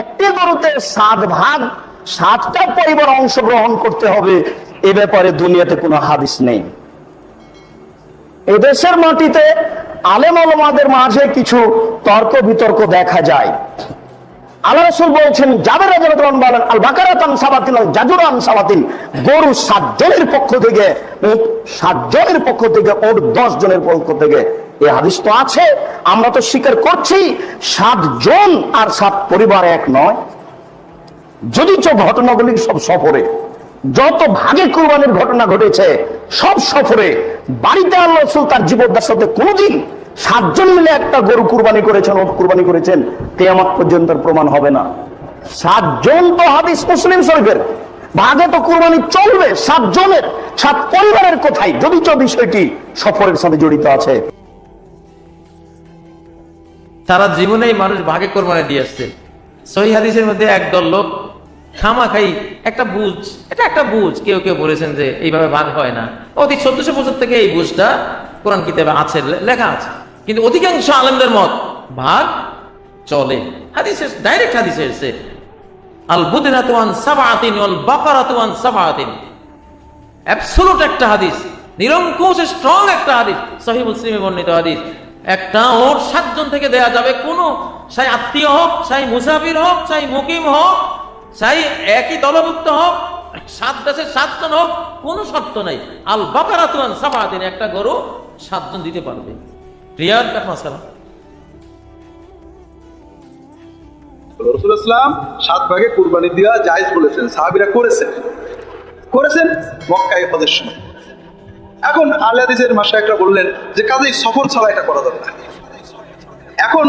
একটি গরুতে সাত ভাগ, সাতটা পরিবার অংশগ্রহণ করতে হবে। এ ব্যাপারে দুনিয়াতে কোনো হাদিস নেই। এদেশের মাটিতে আলেম আলমাদের মাঝে কিছু তর্ক বিতর্ক দেখা যায়। আল্লাহ রসুল বলছেন, জাবের বলেন আল বাকারাতান সাবাতিন আল জাজুরান সাবাতিন। গরু সাত জনের পক্ষ থেকে, উট সাত জনের পক্ষ থেকে ওর দশ জনের পক্ষ থেকে এই হাদিস তো আছে, আমরা তো স্বীকার করছি, সাত জন আর সাত পরিবার এক নয়। যদি চো ঘটনাগুলি সব সফরে, যত ভাগে কুরবানির ঘটনা ঘটেছে, সব সফরে, বাড়িতে আল্লাহ রসুল তার জীবদ্দার সাথে কোনোদিন সাতজন মিলে একটা গরু কুরবানি করেছেন, ওট কুরবানি করেছেন, কেয়ামত পর্যন্ত প্রমাণ হবে না। সাতজন তো হাদিস মুসলিম শরীফের, ভাগে তো কুরবানি চলবে সাতজনের সাত পরিবারের কোথায় যদি বিষয়টি সফরের সাথে জড়িত আছে। সারা জীবনেই মানুষ ভাগে কোরবানি দিয়ে আসছে। সহি হাদিসের মধ্যে একদল লোক খামা খাই একটা বুঝ, এটা একটা বুঝ, কেউ কেউ বলেছেন যে এইভাবে ভাগ হয় না। অধিক চোদ্দশো বছর থেকে এই বুঝটা কোরআন কিতাবে আছে লেখা আছে। কিন্তু অধিকাংশ আলেমদের মত ভাগ চলে। হাদিসে ডাইরেক্ট হাদিসে এসছে আল বুদিনাতুয়ান সাবাতিন ওয়াল বাকারাতুয়ান সাবাতিন অ্যাবসোলুট একটা হাদিস, নিরঙ্কুশ স্ট্রং একটা হাদিস, সহি মুসলিমে বর্ণিত হাদিস। একটা ওট সাতজন থেকে দেয়া যাবে। কোন সাই আত্মীয় হোক সাই মুসাফির হোক সাই মুকিম হোক সাই একই দলভুক্ত হোক, সাত দেশের সাতজন হোক, কোনো শর্ত নাই। আল বাকারাতুয়ান সাবাতিন, একটা গরু সাতজন দিতে পারবে। ক্লিয়ার কাট মাসালা রসুল ইসলাম সাত ভাগে কুরবানি দেওয়া জায়েজ বলেছেন, সাহাবিরা করেছেন। করেছেন মক্কায় হজের সময়। এখন আলে হাদিসের মাসায়করা বললেন যে কাজেই সফর ছাড়া এটা করা যাবে না। এখন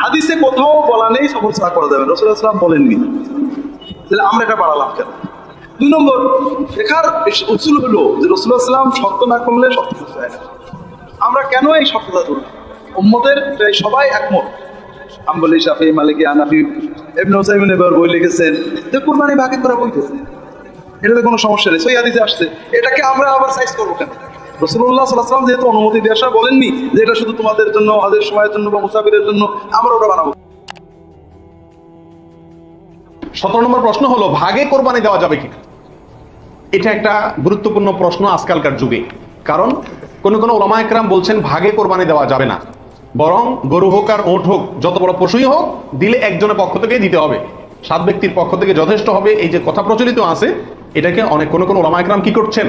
হাদিসে কোথাও বলা নেই সফর ছাড়া করা যাবে রসুল ইসলাম বলেননি। তাহলে আমরা এটা বাড়ালাম কেন? দুই নম্বর শেখার উসুল হলো যে রসুল ইসলাম শর্ত না করলে শর্ত হয় না। আমরা কেন এই শর্তটা ধরলাম উম্মতের প্রায় সবাই একমত। আম্বলি শাফি, মালিকি আনাফি এমনি হোসাইমিন এবার বই লিখেছেন। যে কুরবানি ভাগে করা বইতেছে। এটাতে কোনো সমস্যা নেই। সই হাদিসে আসছে। এটাকে আমরা আবার সাইজ করব কেন? রসুল্লাহ সাল্লাহাম যেহেতু অনুমতি দিয়ে আসা বলেননি যে এটা শুধু তোমাদের জন্য সময়ের জন্য বা মুসাফিরের জন্য আমরা ওটা বানাবো। সতেরো নম্বর প্রশ্ন হলো, ভাগে কোরবানি দেওয়া যাবে এটা একটা গুরুত্বপূর্ণ প্রশ্ন আজকালকার যুগে। কারণ কোন কোন ওলামা একরাম বলছেন, ভাগে কোরবানি দেওয়া যাবে না। বরং গরু হোক আর ওট হোক, যত বড় পশুই হোক, দিলে একজনের পক্ষ থেকে দিতে হবে। সাত ব্যক্তির পক্ষ থেকে যথেষ্ট হবে, এই যে কথা প্রচলিত আছে, এটাকে অনেক কোন কোন ওলামা একরাম কি করছেন?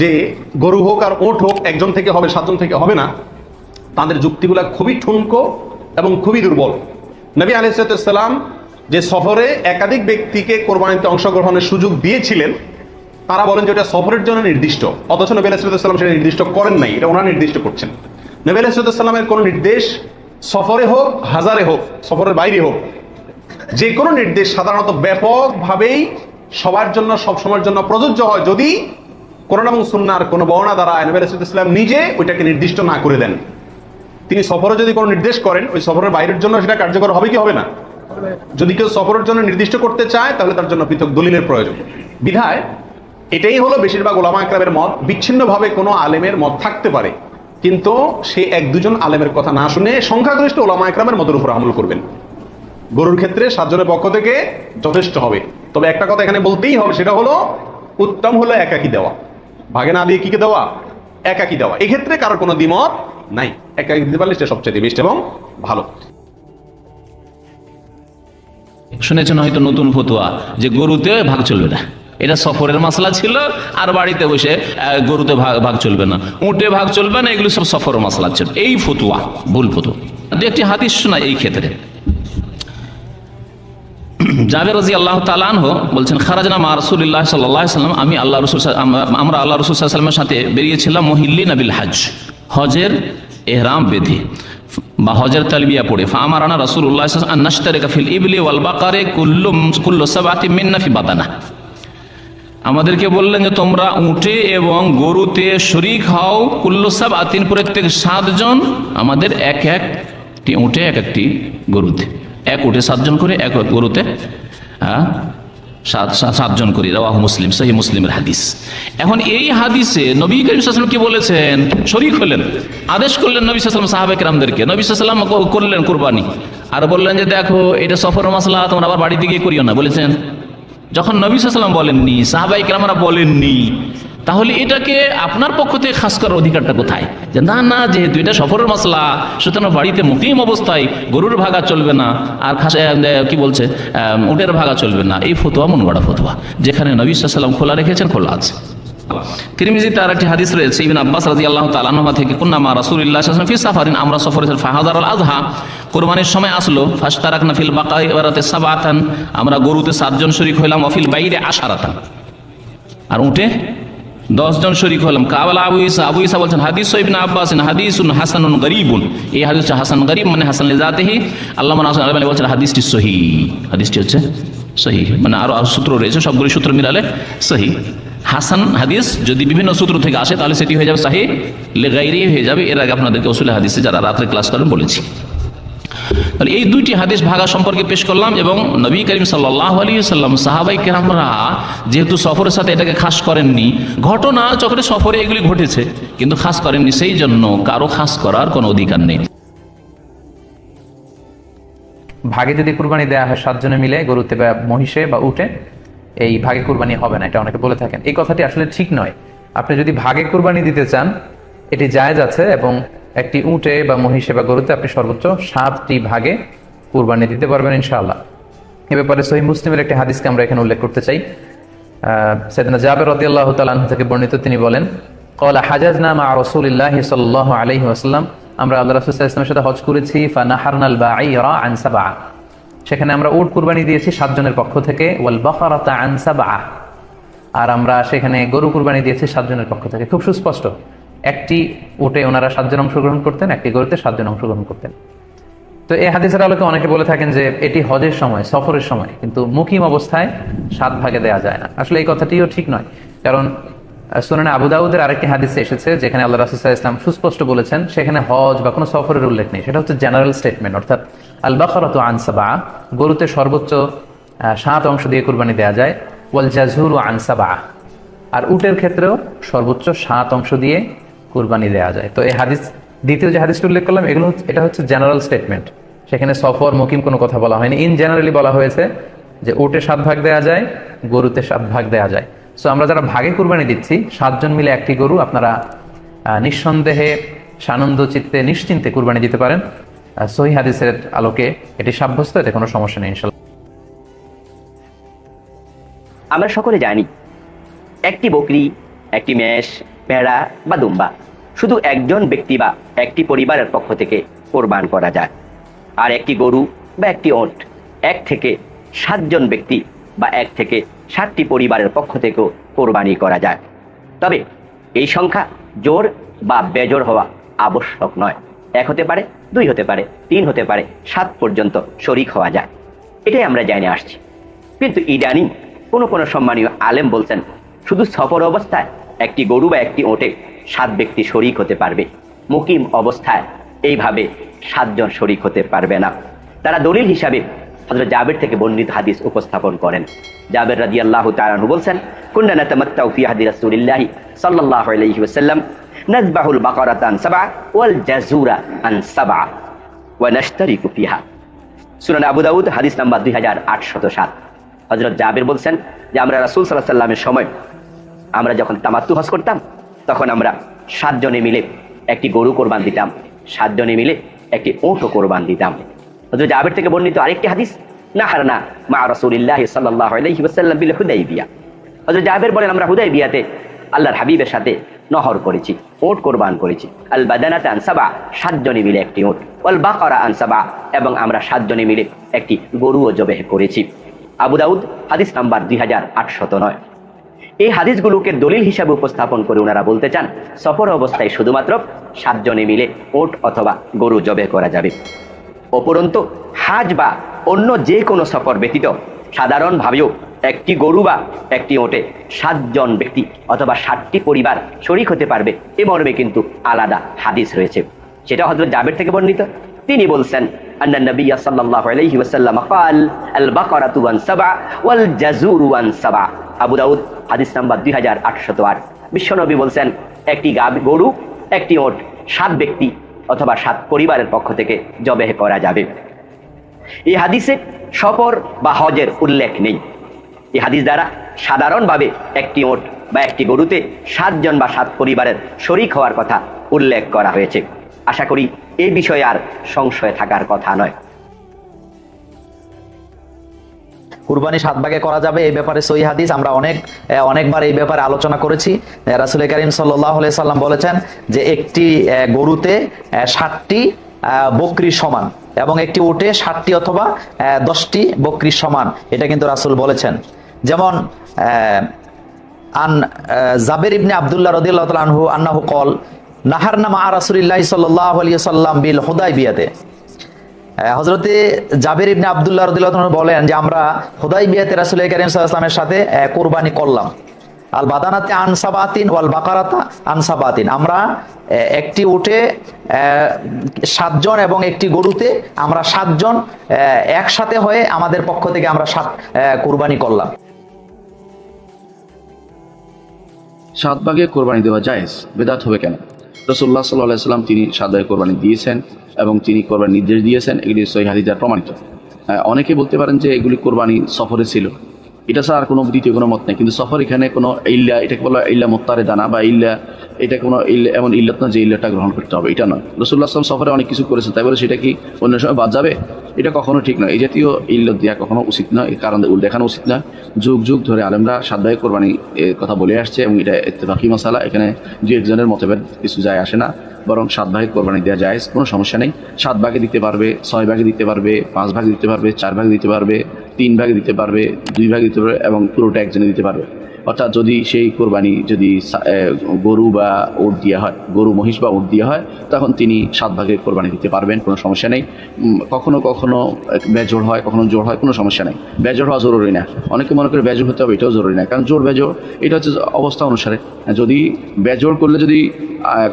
যে গরু হোক আর ওট হোক, একজন থেকে হবে, সাতজন থেকে হবে না, তাদের যুক্তিগুলা খুবই ঠুনকো এবং খুবই দুর্বল। নবী আলাইসালাম যে সফরে একাধিক ব্যক্তিকে কোরবানিতে অংশগ্রহণের সুযোগ দিয়েছিলেন, তারা বলেন যে এটা সফরের জন্য নির্দিষ্ট, অথচ নবী আলাইসালাম সেটা নির্দিষ্ট করেন নাই, এটা ওনারা নির্দিষ্ট করছেন। নবী আলাইসালামের কোনো নির্দেশ সফরে হোক, হাজারে হোক, সফরের বাইরে হোক যে কোনো নির্দেশ সাধারণত ব্যাপকভাবেই সবার জন্য, সবসময়ের জন্য প্রযোজ্য হয়। যদি কোরআন এবং সুন্নার কোনো বর্ণা দ্বারা নবী ইসলাম নিজে ওইটাকে নির্দিষ্ট না করে দেন। তিনি সফরে যদি কোনো নির্দেশ করেন, ওই সফরের বাইরের জন্য সেটা কার্যকর হবে কি হবে না? যদি কেউ সফরের জন্য নির্দিষ্ট করতে চায়, তাহলে তার জন্য পৃথক দলিলের প্রয়োজন। বিধায়, এটাই হলো বেশিরভাগ ওলামা একরামের মত। বিচ্ছিন্নভাবে কোনো আলেমের মত থাকতে পারে, কিন্তু সে এক দুজন আলেমের কথা না শুনে সংখ্যাগরিষ্ঠ ওলামা একরামের মতের উপর আমল করবেন। গরুর ক্ষেত্রে সাতজনের পক্ষ থেকে যথেষ্ট হবে। তবে একটা কথা এখানে বলতেই হবে, সেটা হলো, উত্তম হলো একাকি দেওয়া। ভাগে না দিয়ে কি কি দেওয়া? একাকি দেওয়া। এক্ষেত্রে কারোর কোনো দ্বিমত নাই। একাকি দিতে পারলে সেটা সবচেয়ে বেস্ট এবং ভালো। শুনেছেন হয়তো নতুন ফতুয়া, যে গরুতে ভাগ চলবে না। এটা সফরের মশলা ছিল, আর বাড়িতে বসে গরুতে ভাগ ভাগ চলবে না। উঁটে ভাগ চলবে না, এগুলো সব সফরের মশলা ছিল। এই ফতুয়া, ভুল ফতুয়া। একটি হাদিস শোনা এই ক্ষেত্রে। জাবের রাজি আল্লাহ তালানহ বলছেন, খারাজনা মা রসুল্লাহ সাল্লাম, আমি আল্লাহ রসুল আমরা আল্লাহ রসুল সাল্লামের সাথে বেরিয়েছিলাম মহিল্লি নবিল হাজ হজের এহরাম বেঁধে, বা হজের তালবিয়া পড়ে। আমার আনা রসুল্লাহ নাস্তারে কাফিল ইবলি ওয়াল বাকারে কুল্লু কুল্লু সাবাতি মিন্নাফি বাদানা। আমাদেরকে বললেন যে, তোমরা উঠে এবং গরুতে শরিক হও কুল্লসাব আতিন প্রত্যেক সাতজন আমাদের এক একটি উঁটে, এক একটি গরুতে। এক উঠে সাতজন করে, এক গরুতে হ্যাঁ সাত, সাত- সাতজন করি। রাহ মুসলিম সহি মুসলিমের হাদিস। এখন এই হাদিসে নবী করিম কি বলেছেন? শরিক হলেন। আদেশ করলেন নবী সাল্লাম সাহাবেক রামদেরকে নবী সাল্লাম করলেন কোরবানি। আর বললেন যে, দেখো, এটা সফর মশলা, তোমরা আবার বাড়িতে গিয়ে করিও না। বলেছেন। যখন নবী সাল্লাম বলেননি সাহাবাই কেরামরা বলেননি তাহলে এটাকে আপনার পক্ষ থেকে খাস করার অধিকারটা কোথায়? যে না না, যেহেতু এটা সফরের মশলা, সুতরাং বাড়িতে মুকিম অবস্থায় গরুর ভাগা চলবে না, আর খাস কি বলছে উটের ভাগা চলবে না, এই ফতোয়া মন গড়া ফতোয়া, যেখানে নবী সাল্লাম খোলা রেখেছেন, খোলা আছে। তিরমিজি তার একটি হাদিস রয়েছে, ইবিন আব্বাস রাদিয়াল্লাহু তাআলা আনহু থেকে, কুন্নামা আলাইহি ফি সাফারিন, আমরা সফরে ফাহাদার আল আযহা কুরবানির সময় আসলো, ফাশতারাকনা ফিল বাকাই ওয়ারাতে সাবাতান আমরা গরুতে সাতজন শরীক হইলাম ওয়াফিল বাইরে আশারাতান আর উঠে দশজন শরীক হলাম। কাবলা আবু ইসা আবু ইসা বলছেন, হাদিস ইবন আব্বাস হাদিসুন হাসানুন গরিবুন। এই হাদিস হচ্ছে হাসান গরিব মানে হাসান লিজাতেহি। আল্লাহ হাসান আলবানী বলছেন, হাদিসটি সহি। হাদিসটি হচ্ছে সহি। মানে আরও আরও সূত্র রয়েছে, সবগুলি সূত্র মিলালে সহি। হাসান হাদিস যদি বিভিন্ন সূত্র থেকে আসে, তাহলে সেটি হয়ে যাবে সাহি। লেগাইরি হয়ে যাবে। এর আগে আপনাদেরকে ওসুল হাদিসে যারা রাত্রে ক্লাস করেন বলেছি। তাহলে এই দুইটি হাদিস ভাগা সম্পর্কে পেশ করলাম এবং নবী করিম সাল্লাহ আলী সাল্লাম সাহাবাই কেরামরা যেহেতু সফরের সাথে এটাকে খাস করেননি, ঘটনা চক্রে সফরে এগুলি ঘটেছে, কিন্তু খাস করেননি, সেই জন্য কারও খাস করার কোনো অধিকার নেই। ভাগে যদি কুরবানি দেওয়া হয় সাতজনে মিলে গরুতে বা মহিষে বা উঠে এই ভাগে কুরবানি হবে না, এটা অনেকে বলে থাকেন। এই কথাটি আসলে ঠিক নয়। আপনি যদি ভাগে কুরবানি দিতে চান, এটি জায়জ আছে এবং একটি উটে বা মহিষে বা গরুতে আপনি সর্বোচ্চ সাতটি ভাগে কুরবানি দিতে পারবেন, ইনশাআল্লাহ। এ ব্যাপারে সহি মুসলিমের একটি হাদিসকে আমরা এখানে উল্লেখ করতে চাই। সেদিনা জাবের রদিয়াল্লাহ তালান থেকে বর্ণিত তিনি বলেন কলা হাজাজ নামা রসুলিল্লাহ সাল্লাহ আলহি আসাল্লাম আমরা আল্লাহ রসুল সাথে হজ করেছি সেখানে আমরা উট কুরবানি দিয়েছি সাতজনের পক্ষ থেকে, ওয়াল বখরাতা আনসাবা আর আমরা সেখানে গরু কুরবানি দিয়েছি সাতজনের পক্ষ থেকে। খুব সুস্পষ্ট। একটি উটে ওনারা সাতজন অংশগ্রহণ করতেন, একটি গরুতে সাতজন অংশগ্রহণ করতেন। তো এই হাদিসের আলোকে অনেকে বলে থাকেন যে এটি হজের সময়, সফরের সময়, কিন্তু মুকিম অবস্থায় সাত ভাগে দেয়া যায় না। আসলে এই কথাটিও ঠিক নয়, কারণ সুনানে আবু দাউদের আরেকটি হাদিসে এসেছে, যেখানে আল্লাহ রাসুসাহ ইসলাম সুস্পষ্ট বলেছেন, সেখানে হজ বা কোনো সফরের উল্লেখ নেই। সেটা হচ্ছে জেনারেল স্টেটমেন্ট, অর্থাৎ আল বাকরাত আনসাবা গরুতে সর্বোচ্চ সাত অংশ দিয়ে কুরবানি দেওয়া যায় ওয়াল জাজুর ও আনসাবা আর উটের ক্ষেত্রেও সর্বোচ্চ সাত অংশ দিয়ে কুরবানি দেওয়া যায়। তো এই হাদিস, দ্বিতীয় যে হাদিসটা উল্লেখ করলাম, এগুলো এটা হচ্ছে জেনারেল স্টেটমেন্ট সেখানে সফর, মুকিম কোনো কথা বলা হয়নি। ইন জেনারেলি বলা হয়েছে যে উটে সাত ভাগ দেওয়া যায়, গরুতে সাত ভাগ দেওয়া যায়। সো আমরা যারা ভাগে কুরবানি দিচ্ছি, সাতজন মিলে একটি গরু আপনারা নিঃসন্দেহে সানন্দ চিত্তে, নিশ্চিন্তে কুরবানি দিতে পারেন। সহি হাদিসের আলোকে এটি সাব্যস্ত, এতে কোনো সমস্যা নেই, ইনশাল্লাহ। আমরা সকলে জানি, একটি বকরি, একটি মেষ ভেড়া বা দুম্বা। শুধু একজন ব্যক্তি বা একটি পরিবারের পক্ষ থেকে কোরবান করা যায়। আর একটি গরু বা একটি ওট, এক থেকে সাতজন ব্যক্তি বা এক থেকে সাতটি পরিবারের পক্ষ থেকেও কোরবানি করা যায়। তবে এই সংখ্যা জোর বা বেজোর হওয়া আবশ্যক নয়। এক হতে পারে, দুই হতে পারে, তিন হতে পারে, সাত পর্যন্ত শরিক হওয়া যায়। এটাই আমরা জেনে আসছি। কিন্তু ইদানিং কোনো কোনো সম্মানীয় আলেম বলছেন, শুধু সফর অবস্থায় একটি গরু বা একটি ওটে সাত ব্যক্তি শরিক হতে পারবে। মুকিম অবস্থায় এইভাবে সাতজন শরিক হতে পারবে না। তারা দলিল হিসাবে হজরত জাবের থেকে বর্ণিত হাদিস উপস্থাপন করেন। জাবের বলছেন ওয়া নাশতারিকু ফিহা। সুনান আবু দাউদ, হাদিস নাম্বার দুই হাজার আটশত সাত। হজরত বলছেন যে, আমরা রাসুল সময় আমরা যখন তামাত্তু হজ করতাম তখন আমরা সাতজনে মিলে একটি গরু কোরবান দিতাম। সাতজনে মিলে একটি ওঁটও কোরবান দিতাম। হজরত জাবির থেকে বর্ণিত আরেকটি হাদিস না হার না মা রসুলিল্লাহ সাল্লাহ বিল হুদাই বিয়া হজরত জাবের বলেন, আমরা হুদাই বিয়াতে আল্লাহর হাবিবের সাথে নহর করেছি, ওট কোরবান করেছি। আল বাদানাতে আনসাবা সাতজনে মিলে একটি ওট। ওয়াল বাকারা আনসাবা এবং আমরা সাতজনে মিলে একটি গরুও জবেহ করেছি। আবু দাউদ, হাদিস নাম্বার দুই হাজার আটশত নয়। এই হাদিসগুলোকে দলিল হিসাবে উপস্থাপন করে ওনারা বলতে চান সফর অবস্থায় শুধুমাত্র সাতজনে মিলে ওট অথবা গরু জবে করা যাবে অপরন্ত হাজ বা অন্য যে কোনো সফর ব্যতীত সাধারণভাবেও একটি গরু বা একটি ওটে সাতজন ব্যক্তি অথবা ষাটটি পরিবার শরিক হতে পারবে এ মর্মে কিন্তু আলাদা হাদিস রয়েছে সেটা হযরত জাবের থেকে বর্ণিত তিনি বলছেন أن النبي صلى الله عليه وسلم قال البقرة عن سبع والجزور عن سبع আবু দাউদ, হাদিস নাম্বার দুই হাজার আটশত আট। বিশ্বনবী বলছেন, একটি গা গরু, একটি ওট, সাত ব্যক্তি অথবা সাত পরিবারের পক্ষ থেকে জবেহ করা যাবে। এই হাদিসে সফর বা হজের উল্লেখ নেই। এই হাদিস দ্বারা সাধারণভাবে একটি ওট বা একটি গরুতে সাতজন বা সাত পরিবারের শরিক হওয়ার কথা উল্লেখ করা হয়েছে। আশা করি এই বিষয়ে আর সংশয় থাকার কথা নয়। কুরবানি সাত ভাগে করা যাবে, এই ব্যাপারে সহি হাদিস। আমরা অনেক অনেকবার এই ব্যাপারে আলোচনা করেছি। রাসুল করিম সাল্লাম বলেছেন যে একটি গরুতে ষাটটি বকরির সমান এবং একটি উটে ষাটটি অথবা দশটি বকরির সমান। এটা কিন্তু রাসুল বলেছেন। যেমন আন জাবের ইবনে আব্দুল্লাহ রদিল্লাহ আনহু আন্নাহু কল নাহার নামা রাসুলিল্লাহ সাল্লাহ আলিয়া সাল্লাম বিল হুদাই বিয়াতে হজরতে জাবির ইবনে আবদুল্লাহ রদিল্লাহ বলেন যে আমরা হুদাই বিয়াতে রাসুল করিম সাথে কোরবানি করলাম। আল বাদানাতে আনসাবাতিন ওয়াল বাকারাতা আনসাবাতিন আমরা একটি উঠে সাতজন এবং একটি গরুতে আমরা সাতজন একসাথে হয়ে আমাদের পক্ষ থেকে আমরা সাত কোরবানি করলাম। সাত ভাগে কোরবানি দেওয়া জায়েজ। বেদাত হবে কেন? রসুল্লাহ সাল্লাহ তিনি সাদায় কোরবানি দিয়েছেন এবং তিনি কোরবানির নির্দেশ দিয়েছেন। এগুলি সহি প্রমাণিত। অনেকে বলতে পারেন যে এগুলি কোরবানি সফরে ছিল। এটা ছাড়া আর কোনো দ্বিতীয় কোনো মত নেই। কিন্তু সফর এখানে কোনো ইল্লা, এটাকে বলা ইল্লা মোত্তারে দানা বা ইল্লা, এটা কোনো ইল্লা, এমন ইল্লাত না যে ইল্লাটা গ্রহণ করতে হবে, এটা নয়। রসুল্লাহ আসলাম সফরে অনেক কিছু করেছেন, তাই বলে সেটা কি অন্য সময় বাদ যাবে? এটা কখনো ঠিক নয়। এই জাতীয় ইল্লত দেওয়া কখনো উচিত নয় কারণ দেখানো উচিত নয় যুগ যুগ ধরে আলেমরা সাদ্দায় কোরবানি কথা বলে আসছে এবং এটা এত্তেফাকি মশালা এখানে দু একজনের মতভেদ কিছু যায় আসে না, বরং সাত ভাগে কোরবানি দেওয়া যায়, কোনো সমস্যা নেই। সাত ভাগে দিতে পারবে, ছয় ভাগে দিতে পারবে, পাঁচ ভাগে দিতে পারবে, চার ভাগে দিতে পারবে তিন ভাগে দিতে পারবে, দুই ভাগে দিতে পারবে এবং পুরোটা একজনে দিতে পারবে। অর্থাৎ যদি সেই কোরবানি যদি গরু বা উট দেওয়া হয়, গরু, মহিষ বা উট দেওয়া হয়, তখন তিনি সাত ভাগে কোরবানি দিতে পারবেন, কোনো সমস্যা নেই। কখনো কখনো বেজোড় হয়, কখনো জোর হয়, কোনো সমস্যা নেই। বেজোড় হওয়া জরুরি না। অনেকে মনে করে বেজোড় হতে হবে, এটাও জরুরি না। কারণ জোর বেজোড়, এটা হচ্ছে অবস্থা অনুসারে। যদি বেজোড় করলে যদি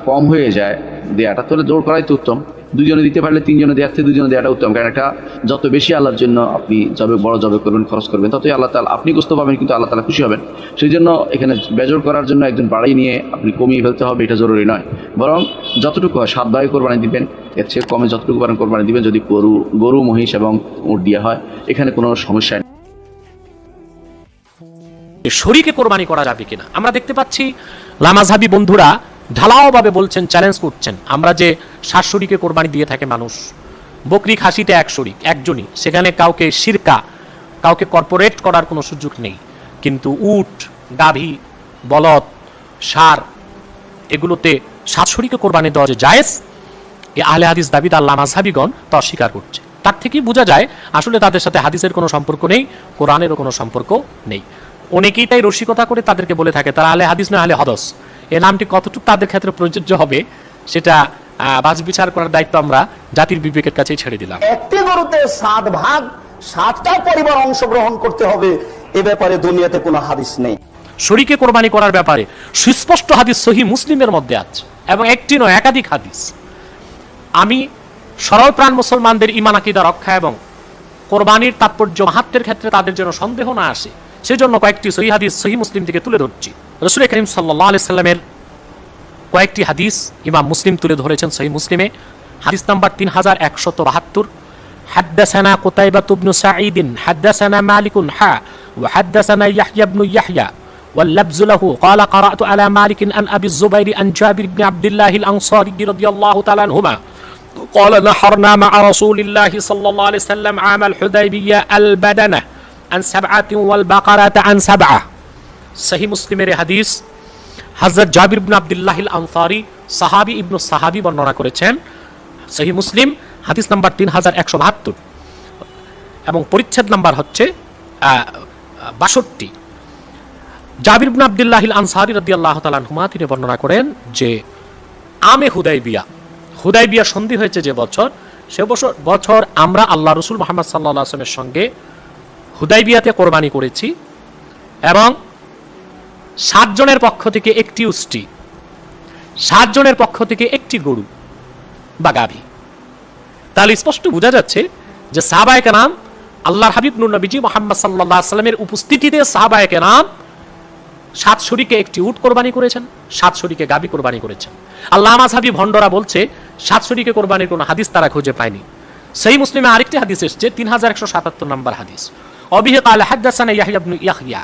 কম হয়ে যায় দেয়াটা তাহলে জোর করাই তো উত্তম। দুজনে দিতে পারলে তিনজনে দেওয়ার থেকে দুজনে দেওয়াটা উত্তম। কারণ একটা যত বেশি আল্লাহর জন্য আপনি জবে বড় জবে করবেন, খরচ করবেন, ততই আল্লাহ তালা আপনি কষ্ট পাবেন, কিন্তু আল্লাহ তালা খুশি হবেন। সেই জন্য এখানে বেজর করার জন্য একজন বাড়াই নিয়ে আপনি কমিয়ে ফেলতে হবে, এটা জরুরি নয়। বরং যতটুকু হয় সাত ভাগে কোরবানি দিবেন, এর চেয়ে কমে যতটুকু পারেন কোরবানি দিবেন, যদি গরু গরু, মহিষ এবং উট দেওয়া হয়, এখানে কোনো সমস্যা নেই। শরীকে কোরবানি করা যাবে কিনা? আমরা দেখতে পাচ্ছি লামাজহাবি বন্ধুরা ঢালাওভাবে বলছেন চ্যালেঞ্জ করছেন। আমরা যে শরীকে কোরবানি দিয়ে থাকে মানুষ, বকরি খাসিতে এক শরিক, একজনই। সেখানে কাউকে সিরকা, কাউকে কর্পোরেট করার কোনো সুযোগ নেই। কিন্তু উট, গাভী, বলদ, সার, এগুলোতে শরীকে কোরবানি দেওয়া যে জায়েজ, এ আহলে হাদিস দাবিদ আল্লাহ মাঝহাবিগণ তা অস্বীকার করছে। তার থেকেই বোঝা যায়, আসলে তাদের সাথে হাদিসের কোনো সম্পর্ক নেই, কোরআনেরও কোনো সম্পর্ক নেই। অনেকেই তাই রসিকতা করে তাদেরকে বলে থাকে তারা আলে হাদিস না আলে হদস। এই নামটি কতটুকু তাদের ক্ষেত্রে প্রযোজ্য হবে সেটা বাছ বিচার করার দায়িত্ব আমরা জাতির বিবেকের কাছেই ছেড়ে দিলাম। একটি গরুতে সাত ভাগ সাতটা পরিবার অংশগ্রহণ করতে হবে এ ব্যাপারে দুনিয়াতে কোনো হাদিস নেই। শরীকে কোরবানি করার ব্যাপারে সুস্পষ্ট হাদিস সহি মুসলিমের মধ্যে আছে এবং একটি নয় একাধিক হাদিস। আমি সরল প্রাণ মুসলমানদের ইমান আকিদা রক্ষা এবং কোরবানির তাৎপর্য মাহাত্মের ক্ষেত্রে তাদের যেন সন্দেহ না আসে সেজন্য কয়েকটি সহি হাদিস সহি মুসলিম থেকে তুলে ধরছি রসুল করিম সাল্লাহ আলি সাল্লামের কয়েকটি হাদিস ইমাম মুসলিম তুলে ধরেছেন সহি মুসলিমে হাদিস নাম্বার তিন হাজার একশত বাহাত্তর حدثنا قتيبة بن سعيد حدثنا مالك حا وحدثنا يحيى بن يحيى واللبز له قال قرأت على مالك عن أبي الزبير عن جابر بن عبد الله الأنصاري رضي الله تعالى عنهما قال نحرنا مع رسول الله صلى الله عليه وسلم عام الحديبية البدنة আন সাবআতি ওয়াল বাকারাত আন সাবআ সহি মুসলিমের জাবির আব্দুল্লাহ ইবনু বর্ণনা করেছেন। সহি মুসলিম হাদিস নাম্বার তিন হাজার একশো বাহাত্তর। এবং পরিচ্ছেদ নাম্বার হচ্ছে বাষট্টি। জাবির ইবনে আব্দুল্লাহ আল আনসারী আল্লাহ তাআলা তিনি বর্ণনা করেন যে, আমে হুদাই বিয়া সন্ধি হয়েছে যে বছর, সে বছর আমরা আল্লাহ রসুল মোহাম্মদ সাল্লাহ আসলামের সঙ্গে হুদাই বিয়াতে কোরবানি করেছি এবং সাতজনের পক্ষ থেকে একটি উষ্টি সাতজনের পক্ষ থেকে একটি গরু বা গাভী। তাহলে স্পষ্ট বোঝা যাচ্ছে যে সাহাবায়ক নাম আল্লাহর হাবিব নুর নবীজি মোহাম্মদ সাল্লাহ সাল্লামের উপস্থিতিতে সাহাবায়ক নাম সাত শরীকে একটি উট কোরবানি করেছেন, সাত শরীকে গাবি কোরবানি করেছেন। আল্লাহ মাসাবি ভন্ডরা বলছে, সাত শরীকে কোরবানির কোনো হাদিস তারা খুঁজে পায়নি। সেই মুসলিমে আরেকটি হাদিস এসেছে, তিন হাজার একশো সাতাত্তর নম্বর হাদিস। অবিহে قال حدثنا يحيى بن يحيى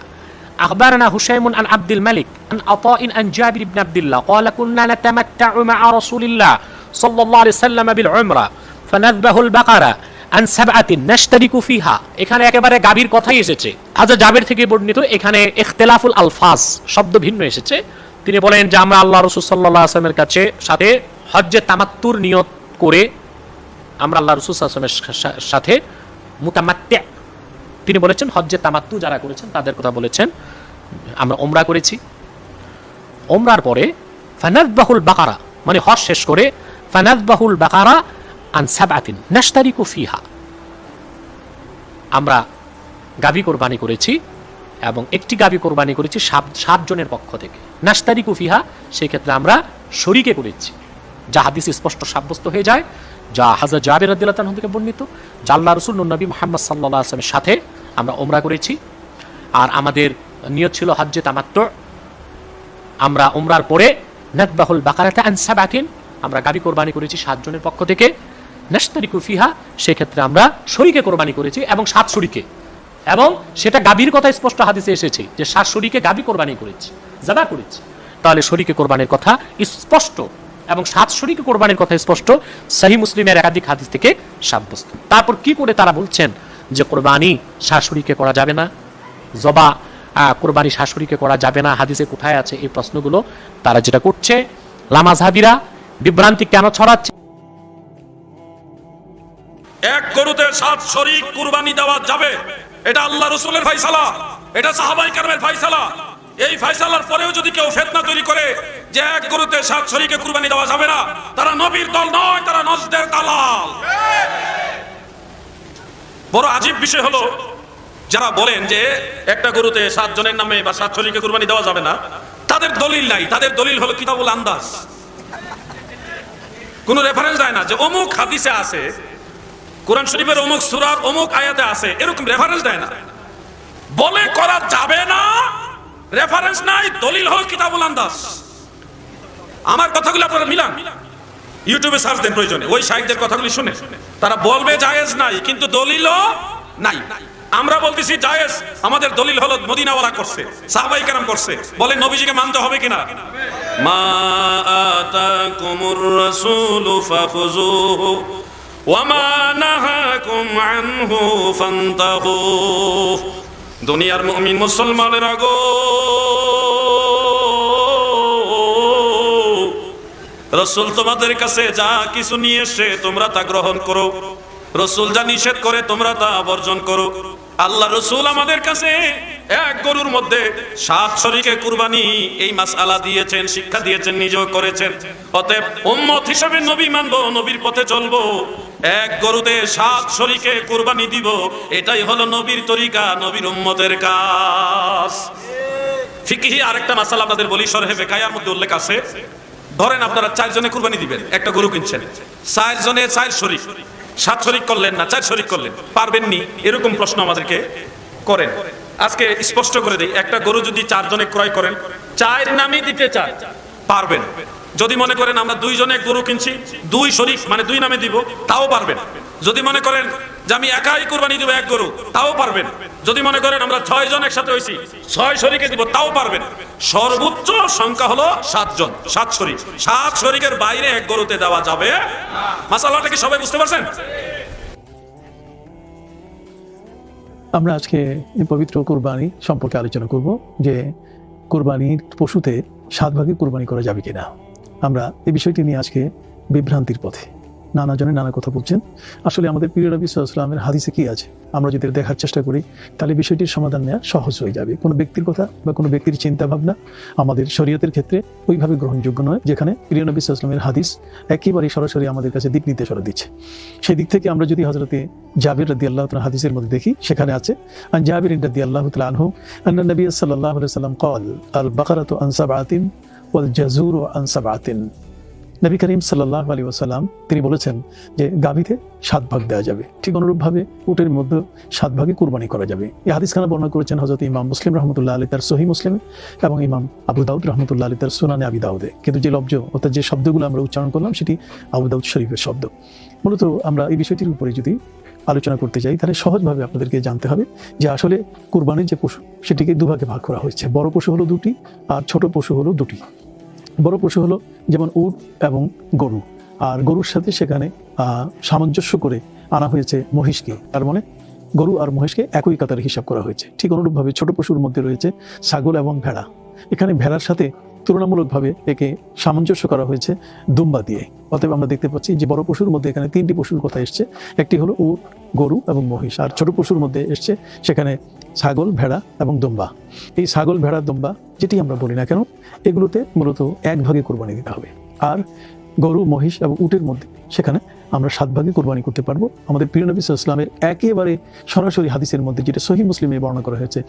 أخبرنا هشيم عن عبد الملك عن عطاء عن جابر بن عبد الله قال كنا نتمتع مع رسول الله صلى الله عليه وسلم بالعمرة فنذبح البقرة আন সাবআতিন নাশতারিকু ফিহা এখানে একেবারে গাভীর কথাই এসেছে হাজর জাবের থেকে বর্ণিত এখানে ইখতিলাফুল আলফাজ শব্দ ভিন্ন এসেছে তিনি বলেন যে আমরা আল্লাহ রসুল সাল্লাহ আসলামের কাছে সাথে হজ্জে তামাত্তুর নিয়ত করে আমরা আল্লাহ রসুল আসলামের সাথে মুতামাত্তে তিনি বলেছেন, হজ্জে তামাত্তু যারা করেছেন তাদের কথা বলেছেন, আমরা ওমরা করেছি। ওমরার পরে ফানাদবাহুল বাকারা মানে হজ শেষ করে ফানাদবাহুল বাকারা আন সাবাতিন নাশতারিকু ফিহা। আমরা গাবি কোরবানি করেছি এবং একটি গাবি কোরবানি করেছি সাত সাতজনের পক্ষ থেকে। নাশতারিকু ফিহা সেই ক্ষেত্রে আমরা শরিকে করেছি। যা হাদিস স্পষ্ট সাব্যস্ত হয়ে যায় যা হাজার জাবের আদিল্লাহ থেকে বর্ণিত, জাল্লা রসুল নবী মোহাম্মদ সাল্লাহ আসলামের সাথে আমরা ওমরা করেছি। আর আমাদের নিয়ত ছিল হজ্জে তামাত্ম আমরা উমরার পরে নাকবাহুল বাকারাতে আনসাবাতিন আমরা গাবি কোরবানি করেছি সাতজনের পক্ষ থেকে। নাস্তারিকু কুফিহা সেক্ষেত্রে আমরা শরীকে কোরবানি করেছি এবং সাত শরীকে। এবং সেটা গাবির কথা স্পষ্ট হাদিসে এসেছে যে সাত শরীকে গাবি কোরবানি করেছি, জাদা করেছি। তাহলে শরীকে কোরবানির কথা স্পষ্ট এবং সাত শরীকে কোরবানির কথা স্পষ্ট সাহি মুসলিমের একাধিক হাদিস থেকে সাব্যস্ত। তারপর কি করে তারা বলছেন যে কোরবানি শাশুড়িকে করা যাবে না? জবা কোরবানি শাশুড়িকে করা যাবে না? হাদিসে কোথায় আছে এই প্রশ্নগুলো? তারা যেটা করছে লামাজহাবিরা বিভ্রান্তি কেন ছড়াচ্ছে? এক গরুতে সাত শরীক কুরবানি দেওয়া যাবে। এটা আল্লাহ রসুলের ফাইসালা এটা সাহাবাই কারমের ফাইসালা এই ফাইসালার পরেও যদি কেউ ফেতনা তৈরি করে যে এক গরুতে সাত শরীকে কুরবানি দেওয়া যাবে না, তারা নবীর দল নয়, তারা নজদের দালাল। বড় আজীব বিষয় হলো, যারা বলেন যে একটা গরুতে সাত জনের নামে বা সাত শরীকে কুরবানি দেওয়া যাবে না, তাদের দলিল নাই। তাদের দলিল হলো কিতাবুল আন্দাজ। কোন রেফারেন্স দেয় না যে অমুক হাদিসে আছে, কোরআন শরীফের অমুক সুরার অমুক আয়াতে আছে, এরকম রেফারেন্স দেয় না। বলে করা যাবে না রেফারেন্স নাই, দলিল হল কিতাবুল আন্দাজ। আমার কথাগুলো আপনারা মিলান। ইউটিউবে সার্চ দেন প্রয়োজনে। ওই সাহিত্যের কথাগুলি শুনে তারা বলবে জায়েজ নাই, কিন্তু দলিলও নাই। আমরা বলতেছি জায়েজ, আমাদের দলিল হলো মদিনাওয়ালা করছে, সাহাবাই কেরাম করছে। বলে নবীজিকে মানতে হবে কিনা? মা আতাকুমুর রাসূলু ফাখুযুহু ওয়ামা নাহাকুম আনহু ফান্তাহু। দুনিয়ার মুমিন মুসলমানের আগো রসুল তোমাদের কাছে যা কিছু নিয়ে এসে তোমরা তা গ্রহণ করো। রসুল যা নিষেধ করে তোমরা তা বর্জন করো। আল্লাহ রসুল আমাদের কাছে এক গরুর মধ্যে সাত শরীকে কুরবানি এই মাস আলা দিয়েছেন, শিক্ষা দিয়েছেন, নিজেও করেছেন। অতএব উম্মত হিসাবে নবী মানবো, নবীর পথে চলবো। এক গরুতে সাত শরীকে কুরবানি দিব, এটাই হলো নবীর তরিকা, নবীর উম্মতের কাজ। ফিকিহি আরেকটা মাসাল আপনাদের বলি সরহে বেকায়ার মধ্যে উল্লেখ আছে। ধরেন আপনারা চার চারজনে কুরবানি দিবেন, একটা গরু কিনছেন। চারজনে চার শরিক। সাত শরিক করলেন না, চার শরিক করলেন। পারবেন নি এরকম প্রশ্ন আমাদেরকে করেন। আজকে স্পষ্ট করে দিই, একটা গরু যদি চারজনে ক্রয় করেন, চার নামে দিতে চায় পারবেন। যদি মনে করেন আমরা দুইজনে গরু কিনছি, দুই শরিক মানে দুই নামে দিব, তাও পারবেন। যদি মনে করেন যে আমি একাই কোরবানি দিব এক গরু, তাও পারবেন। যদি মনে করেন আমরা ছয় জন একসাথে হয়েছি, ছয় শরিকে দিব, তাও পারবেন। সর্বোচ্চ সংখ্যা হলো সাতজন, সাত শরিক সাত শরিকের বাইরে এক গরুতে দেওয়া যাবে মাসালাটা কি সবাই বুঝতে পারছেন? আমরা আজকে পবিত্র কোরবানি সম্পর্কে আলোচনা করব যে কোরবানির পশুতে সাত ভাগে কোরবানি করা যাবে কিনা। আমরা এই বিষয়টি নিয়ে আজকে বিভ্রান্তির পথে। নানা জনে নানা কথা বলছেন। আসলে আমাদের প্রিয় নবী সাল্লামের হাদিসে কি আছে? আমরা যদি দেখার চেষ্টা করি, তাহলে বিষয়টির সমাধান নেওয়া সহজ হয়ে যাবে। কোনো ব্যক্তির কথা বা কোনো ব্যক্তির চিন্তা ভাবনা আমাদের শরীয়তের ক্ষেত্রে ওইভাবে গ্রহণযোগ্য নয়, যেখানে প্রিয় নবী সাল্লামের হাদিস একেবারেই সরাসরি আমাদের কাছে দিক নির্দেশনা দিচ্ছে। সেই দিক থেকে আমরা যদি হজরতে জাবির রাদি আল্লাহ হাদিসের মধ্যে দেখি, সেখানে আছে জাবির রাদি আল্লাহ আনহু আন্না নবী সাল্লাহ সাল্লাম কল আল বাকারাত আনসাবাতিন ওয়াল জাজুর আনসাবাতিন নবী করিম সাল্লাহ আলী ওসাল্লাম তিনি বলেছেন যে গাভীতে সাত ভাগ দেওয়া যাবে। ঠিক অনুরূপভাবে উটের মধ্যে সাত ভাগে কুরবানি করা যাবে। এই হাদিস খানা বর্ণনা করেছেন হজরত ইমাম মুসলিম রহমতুল্লাহ আলী তার সহি মুসলিম এবং ইমাম আবু দাউদ রহমতুল্লাহ আলী তার সুনানে আবি দাউদে। কিন্তু যে লব্জ অর্থাৎ যে শব্দগুলো আমরা উচ্চারণ করলাম, সেটি আবু দাউদ শরীফের শব্দ। মূলত আমরা এই বিষয়টির উপরে যদি আলোচনা করতে যাই, তাহলে সহজভাবে আপনাদেরকে জানতে হবে যে আসলে কুরবানির যে পশু, সেটিকে দুভাগে ভাগ করা হয়েছে। বড় পশু হলো দুটি আর ছোট পশু হলো দুটি। বড় পশু হলো যেমন উট এবং গরু। আর গরুর সাথে সেখানে সামঞ্জস্য করে আনা হয়েছে মহিষকে। তার মানে গরু আর মহিষকে একই কাতারে হিসাব করা হয়েছে। ঠিক অনুরূপভাবে ছোট পশুর মধ্যে রয়েছে ছাগল এবং ভেড়া। এখানে ভেড়ার সাথে তুলনামূলকভাবে একে সামঞ্জস্য করা হয়েছে দুম্বা দিয়ে। অতএব আমরা দেখতে পাচ্ছি যে বড় পশুর মধ্যে এখানে তিনটি পশুর কথা এসছে। একটি হলো উট, গরু এবং মহিষ। আর ছোট পশুর মধ্যে এসছে সেখানে ছাগল, ভেড়া এবং দুম্বা। এই ছাগল, ভেড়া, দুম্বা, যেটি আমরা বলি না কেন, এগুলোতে মূলত এক ভাগে কোরবানি দিতে হবে। আর গরু, মহিষ এবং উটের মধ্যে। সেখানে আমরা সাত ভাগে কোরবানি করতে পারব। আমাদের প্রিয় নবী ওয়াসাল্লামের একেবারে সরাসরি হাদিসের মধ্যে, যেটা সহি মুসলিমে বর্ণনা করা হয়েছে।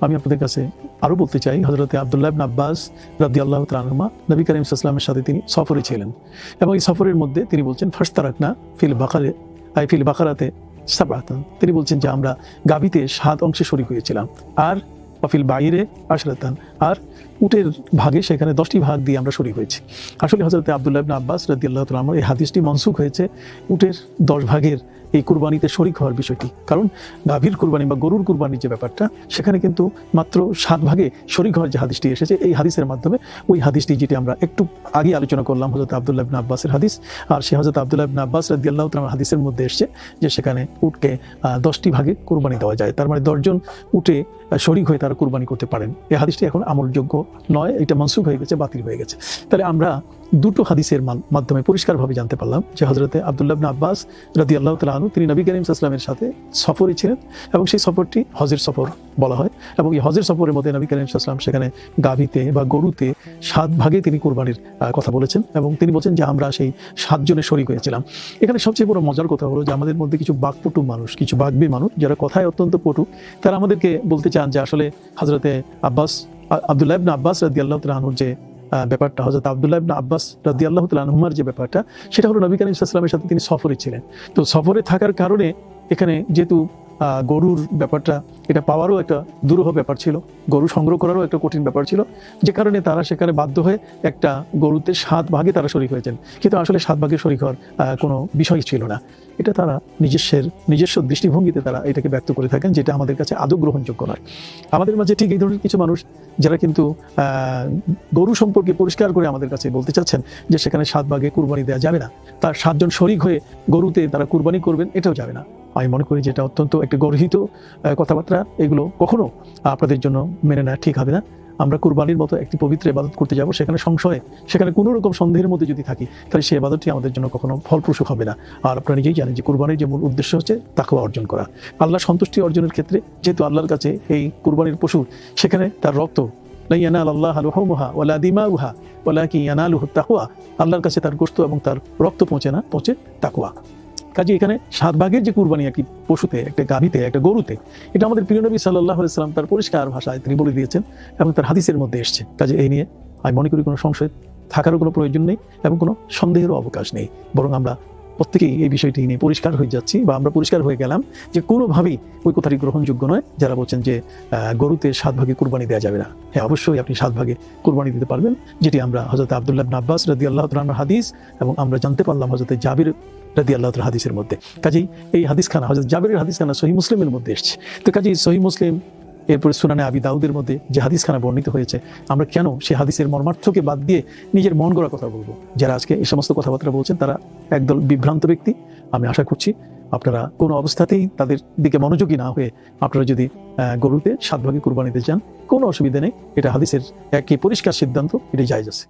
আমি আপনাদের কাছে আরও বলতে চাই হজরতে আবদুল্লাহ আব্বাস রাদি আল্লাহ তালমা নবী করিম সাল্লামের সাথে তিনি সফরে ছিলেন। এবং এই সফরের মধ্যে তিনি বলছেন ফার্স্ট তারাকনা ফিল বাকারে, আই ফিল বাকারাতে সাবাতান তিনি বলছেন যে, আমরা গাবিতে সাত অংশে শরিক হয়েছিলাম। আর অফিল বাইরে আশরাতান। আর উটের ভাগে সেখানে দশটি ভাগ দিয়ে আমরা শরিক হয়েছি। আসলে হজরত আবদুল্লাহ আব্বাস রাদি আল্লাহ তালামার এই হাদিসটি মনসুখ হয়েছে উটের দশ ভাগের এই কুরবানিতে শরিক হওয়ার বিষয়টি। কারণ গাভীর কুরবানি বা গরুর কুরবানির যে ব্যাপারটা, সেখানে কিন্তু মাত্র সাত ভাগে শরিক হওয়ার যে হাদিসটি এসেছে, এই হাদিসের মাধ্যমে ওই হাদিসটি যেটি আমরা একটু আগে আলোচনা করলাম হজরত আবদুল্লাহ ইবনে আব্বাসের হাদিস, আর সে হজরত আবদুল্লাহ ইবনে আব্বাস রাদি আল্লাহ তালামার হাদিসের মধ্যে এসছে যে সেখানে উটকে দশটি ভাগে কুরবানি দেওয়া যায়। তার মানে দশজন উটে শরিক হয়ে তারা কুরবানি করতে পারেন। এই হাদিসটি এখন আমলযোগ্য নয়, এটা মনসুখ হয়ে গেছে, বাতিল হয়ে গেছে। তাহলে আমরা দুটো হাদিসের মাধ্যমে পরিষ্কারভাবে জানতে পারলাম যে হজরতে আবদুল্লাহ ইবনে আব্বাস রাদি আল্লাহ তালু তিনি নবী করিম সাল্লামের সাথে সফরে ছিলেন এবং সেই সফরটি হজের সফর বলা হয় এবং এই হজের সফরের মধ্যে নবী করিম সাল্লাম সেখানে গাভীতে বা গরুতে সাত ভাগে তিনি কোরবানির কথা বলেছেন এবং তিনি বলছেন যে আমরা সেই সাতজনে শরিক হয়েছিলাম। এখানে সবচেয়ে বড় মজার কথা হলো যে আমাদের মধ্যে কিছু বাঘপটু মানুষ, কিছু বাকবি মানুষ, যারা কথায় অত্যন্ত পটু, তারা আমাদেরকে বলতে চান যে আসলে হজরতে আব্বাস আব্দুল্লাহ ইবনা আব্বাস রাদি আল্লাহ তালুর যে ব্যাপারটা হজরত আবদুল্লাহ ইবনা আব্বাস রাদি আল্লাহ তালুমার যে ব্যাপারটা, সেটা হলো নবী করিম ইসলামের সাথে তিনি সফরে ছিলেন। তো সফরে থাকার কারণে এখানে যেহেতু গরুর ব্যাপারটা, এটা পাওয়ারও একটা দুরূহ ব্যাপার ছিল, গরু সংগ্রহ করারও একটা কঠিন ব্যাপার ছিল। যে কারণে তারা সেখানে বাধ্য হয়ে একটা গরুতে সাত ভাগে তারা শরিক হয়েছেন। কিন্তু আসলে সাত ভাগে শরিক হওয়ার কোনো বিষয় ছিল না। এটা তারা নিজস্বের, নিজস্ব দৃষ্টিভঙ্গিতে তারা এটাকে ব্যক্ত করে থাকেন, যেটা আমাদের কাছে আদৌ গ্রহণযোগ্য নয়। আমাদের মাঝে ঠিক এই ধরনের কিছু মানুষ, যারা কিন্তু গরু সম্পর্কে পরিষ্কার করে আমাদের কাছে বলতে চাচ্ছেন যে সেখানে সাত ভাগে কুরবানি দেওয়া যাবে না। তার সাতজন শরিক হয়ে গরুতে তারা কুরবানি করবেন, এটাও যাবে না। আমি মনে করি যেটা অত্যন্ত একটা গর্হিত কথাবার্তা। এগুলো কখনো আপনাদের জন্য মেনে নেওয়া ঠিক হবে না। আমরা কুরবানির মতো একটি পবিত্র ইবাদত করতে যাব, সেখানে সংশয়ে, সেখানে কোনো রকম সন্দেহের মধ্যে যদি থাকি, তাহলে সেই ইবাদতটি আমাদের জন্য কখনো ফলপ্রসূ হবে না। আর আপনারা নিজেই জানেন যে কুরবানির যে মূল উদ্দেশ্য হচ্ছে তাকেও অর্জন করা। আল্লাহ সন্তুষ্টি অর্জনের ক্ষেত্রে যেহেতু আল্লাহর কাছে এই কুরবানির পশু, সেখানে তার রক্ত আল্লাহ দিমাউহা ওয়ালাকিন ইয়ানালুহু তাকওয়া। আল্লাহর কাছে তার গোস্ত এবং তার রক্ত পৌঁছে না, পৌঁছে তাকওয়া। কাজে এখানে সাত ভাগের যে কুরবানি একটি পশুতে, একটা গাভীতে, একটা গরুতে, এটা আমাদের প্রিয় নবী সাল্লাহ সাল্লাম তার পরিষ্কার ভাষায় তিনি বলে দিয়েছেন এবং তার হাদিসের মধ্যে এসছে। কাজে এই নিয়ে আমি মনে করি কোনো সংশয় থাকারও কোনো প্রয়োজন নেই এবং কোনো সন্দেহেরও অবকাশ নেই। বরং আমরা প্রত্যেকেই এই বিষয়টি নিয়ে পরিষ্কার হয়ে যাচ্ছি বা আমরা পরিষ্কার হয়ে গেলাম যে কোনোভাবেই ওই কথাটি গ্রহণযোগ্য নয়। যারা বলছেন যে গরুতে সাত ভাগে কুরবানি দেওয়া যাবে না। হ্যাঁ অবশ্যই আপনি সাত ভাগে কুরবানি দিতে পারবেন। যেটি আমরা হজরত আবদুল্লাহ আব্বাস রাদি আল্লাহ হাদিস এবং আমরা জানতে পারলাম হজরত জাবির রাদি আল্লাহ হাদিসের মধ্যে। কাজেই এই হাদিস খানা হজরত জাবিরের হাদিস খানা সহি মুসলিমের মধ্যে এসছে। তো কাজেই সহি মুসলিম, এরপরে সুনানে আবি দাউদের মধ্যে যে হাদিসখানা বর্ণিত হয়েছে, আমরা কেন সেই হাদিসের মর্মার্থকে বাদ দিয়ে নিজের মন গড়া কথা বলব? যারা আজকে এই সমস্ত কথাবার্তা বলছেন, তারা একদল বিভ্রান্ত ব্যক্তি। আমি আশা করছি আপনারা কোনো অবস্থাতেই তাদের দিকে মনোযোগী না হয়ে আপনারা যদি গরুতে সাত ভাগে কুরবানিতে চান কোনো অসুবিধা নেই। এটা হাদিসের একই পরিষ্কার সিদ্ধান্ত, এটা জায়জ আছে।